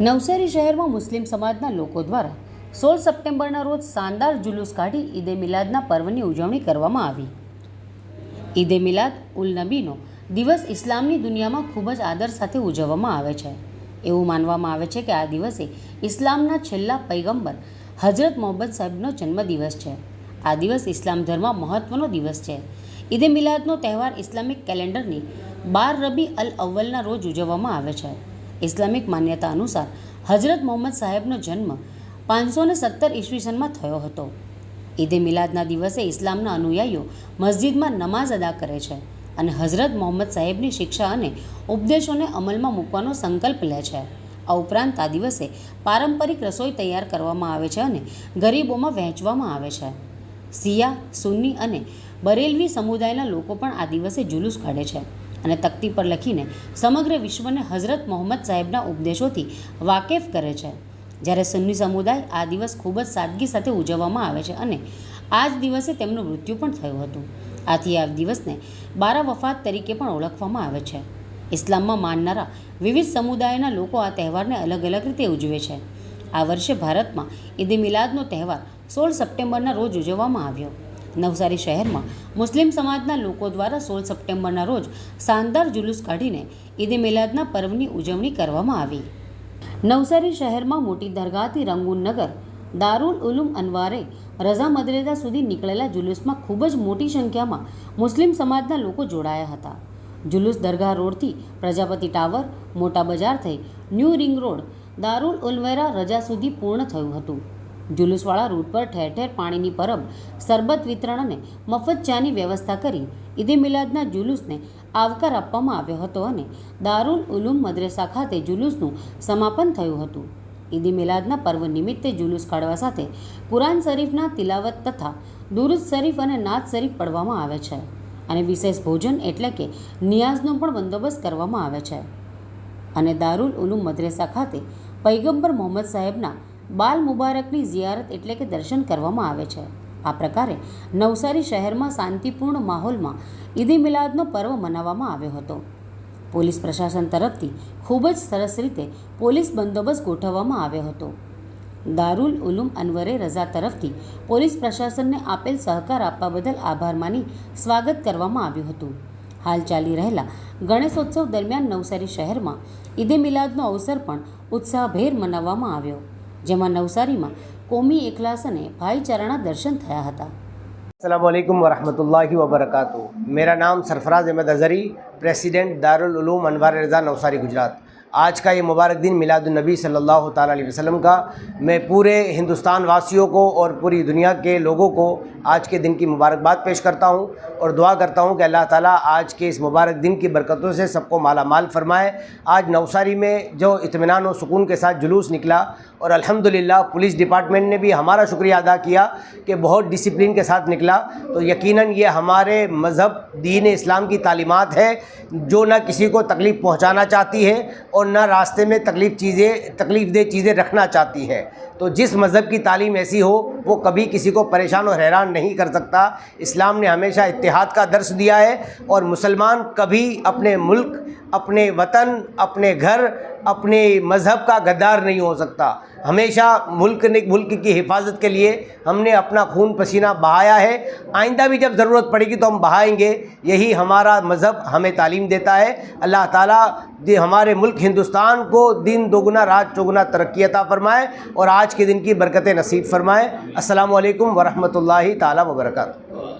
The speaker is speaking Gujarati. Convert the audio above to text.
નવસારી શહેરમાં મુસ્લિમ સમાજના લોકો દ્વારા સોળ સપ્ટેમ્બરના રોજ શાનદાર જુલુસ કાઢી ઈદે મિલાદના પર્વની ઉજવણી કરવામાં આવી. ઈદે મિલાદ ઉલ નબીનો દિવસ ઇસ્લામની દુનિયામાં ખૂબ જ આદર સાથે ઉજવવામાં આવે છે. એવું માનવામાં આવે છે કે આ દિવસે ઇસ્લામના છેલ્લા પૈગંબર હજરત મોહમ્મદ સાહેબનો જન્મદિવસ છે. આ દિવસ ઇસ્લામ ધર્મ મહત્વનો દિવસ છે. ઈદે મિલાદનો તહેવાર ઇસ્લામિક કેલેન્ડરની બાર રબી અલ અવ્વલના રોજ ઉજવવામાં આવે છે. ઇસ્લામિક માન્યતા અનુસાર હજરત મોહમ્મદ સાહેબનો જન્મ પાંચસો ને સત્તર ઈસવીસનમાં થયો હતો. ઈદે મિલાદના દિવસે ઇસ્લામના અનુયાયીઓ મસ્જિદમાં નમાઝ અદા કરે છે અને હઝરત મોહમ્મદ સાહેબની શિક્ષા અને ઉપદેશોને અમલમાં મૂકવાનો સંકલ્પ લે છે. આ ઉપરાંત આ દિવસે પારંપરિક રસોઈ તૈયાર કરવામાં આવે છે અને ગરીબોમાં વહેંચવામાં આવે છે. સિયા સુન્ની અને બરેલવી સમુદાયના લોકો પણ આ દિવસે જુલુસ કાઢે છે. અને તકતી પર લખીને સમગ્ર વિશ્વને હઝરત મોહમ્મદ સાહેબના ઉપદેશોથી વાકેફ કરે છે. જ્યારે સુન્ની સમુદાય આ દિવસ ખૂબ જ સાદગી સાથે ઉજવવામાં આવે છે અને આ જ દિવસે તેમનું મૃત્યુ પણ થયું હતું. આથી આ દિવસને બારા વફાત તરીકે પણ ઓળખવામાં આવે છે. ઇસ્લામમાં માનનારા વિવિધ સમુદાયના લોકો આ તહેવારને અલગ અલગ રીતે ઉજવે છે. આ વર્ષે ભારતમાં ઈદ મિલાદનો તહેવાર સોળ સપ્ટેમ્બરના રોજ ઉજવવામાં આવ્યો. નવસારી શહેરમાં મુસ્લિમ સમાજના લોકો દ્વારા સોળ સપ્ટેમ્બરના રોજ શાનદાર જુલુસ કાઢીને ઈદ મિલાદના પર્વની ઉજવણી કરવામાં આવી. નવસારી શહેરમાં મોટી દરગાહથી રંગૂન નગર, દારૂલ ઉલુમ અનવારે રઝા મદરેદા સુધી નીકળેલા જુલુસમાં ખૂબ જ મોટી સંખ્યામાં મુસ્લિમ સમાજના લોકો જોડાયા હતા. જુલુસ દરગાહ રોડથી પ્રજાપતિ ટાવર, મોટા બજાર થઈ ન્યૂ રિંગ રોડ, દારૂલ ઉલવેરા રજા સુધી પૂર્ણ થયું હતું. જુલુસવાળા રૂટ પર ઠેર ઠેર પાણીની પરબ સરબત વિતરણ અને મફત ચાની વ્યવસ્થા કરી ઈદે મિલાદના જુલુસને આવકાર આપવામાં આવ્યો હતો અને દારૂલ ઉલુમ મદ્રેસા ખાતે જુલુસનું સમાપન થયું હતું. ઈદી મિલાદના પર્વ નિમિત્તે જુલુસ કાઢવા સાથે કુરાન શરીફના તિલાવત તથા દુરુદ શરીફ અને નાત શરીફ પડવામાં આવે છે અને વિશેષ ભોજન એટલે કે નિયાઝનો પણ બંદોબસ્ત કરવામાં આવે છે. અને દારૂલ ઉલુમ મદ્રેસા ખાતે પૈગંબર મોહમ્મદ સાહેબના બાલ મુબારકની ઝિયારત એટલે કે દર્શન કરવામાં આવે છે. આ પ્રકારે નવસારી શહેરમાં શાંતિપૂર્ણ માહોલમાં ઈદ મિલાદનો પર્વ મનાવવામાં આવ્યો હતો. પોલીસ પ્રશાસન તરફથી ખૂબ જ સરસ રીતે પોલીસ બંદોબસ્ત ગોઠવવામાં આવ્યો હતો. દારૂલ ઉલુમ અનવરે રઝા તરફથી પોલીસ પ્રશાસનને આપેલ સહકાર આપવા બદલ આભાર માની સ્વાગત કરવામાં આવ્યું હતું. હાલ ચાલી રહેલા ગણેશોત્સવ દરમિયાન નવસારી શહેરમાં ઈદે મિલાદનો અવસર પણ ઉત્સાહભેર મનાવવામાં આવ્યો. જેમાં નવસારીમાં કોમી એકલાસ અને ભાઈચારાના દર્શન થયા હતા. અસલમ વરહમતુલ્લાhi વબરકાતુ મેરા નામ સરફરાઝ અહેમદ અઝરી પ્રેસિડેન્ટ દારુલ ઉલૂમ અનવાર રઝા નવસારી, ગુજરાત. آج کا یہ مبارک دن میلاد النبی صلی اللہ تعالیٰ علیہ وسلم کا، میں پورے ہندوستان واسیوں کو اور پوری دنیا کے لوگوں کو آج کے دن کی مبارکباد پیش کرتا ہوں اور دعا کرتا ہوں کہ اللہ تعالیٰ آج کے اس مبارک دن کی برکتوں سے سب کو مالا مال فرمائے۔ آج نوساری میں جو اطمینان و سکون کے ساتھ جلوس نکلا اور الحمد پولیس ڈپارٹمنٹ نے بھی ہمارا شکریہ ادا کیا کہ بہت ڈسپلن کے ساتھ نکلا۔ تو یقیناً یہ ہمارے مذہب، دین اسلام کی تعلیمات ہے جو نہ کسی کو تکلیف پہنچانا چاہتی ہے اور اور نہ راستے میں تکلیف چیزیں، تکلیف دہ چیزیں رکھنا چاہتی ہے تو جس مذہب کی تعلیم ایسی ہو، وہ کبھی کسی کو پریشان اور حیران نہیں کر سکتا۔ اسلام نے ہمیشہ اتحاد کا درس دیا ہے اور مسلمان کبھی اپنے ملک، اپنے وطن، اپنے گھر اپنے مذہب کا غدار نہیں ہو سکتا۔ ہمیشہ ملک نے ملک کی حفاظت کے لیے ہم نے اپنا خون پسینہ بہایا ہے۔ آئندہ بھی جب ضرورت پڑے گی تو ہم بہائیں گے۔ یہی ہمارا مذہب ہمیں تعلیم دیتا ہے۔ اللہ تعالیٰ ہمارے ملک ہندوستان کو دن دوگنا رات چوگنا، ترقی عطا فرمائے اور آج کے دن کی برکت نصیب فرمائے۔ السلام علیکم ورحمۃ اللہ تعالیٰ وبرکاتہ۔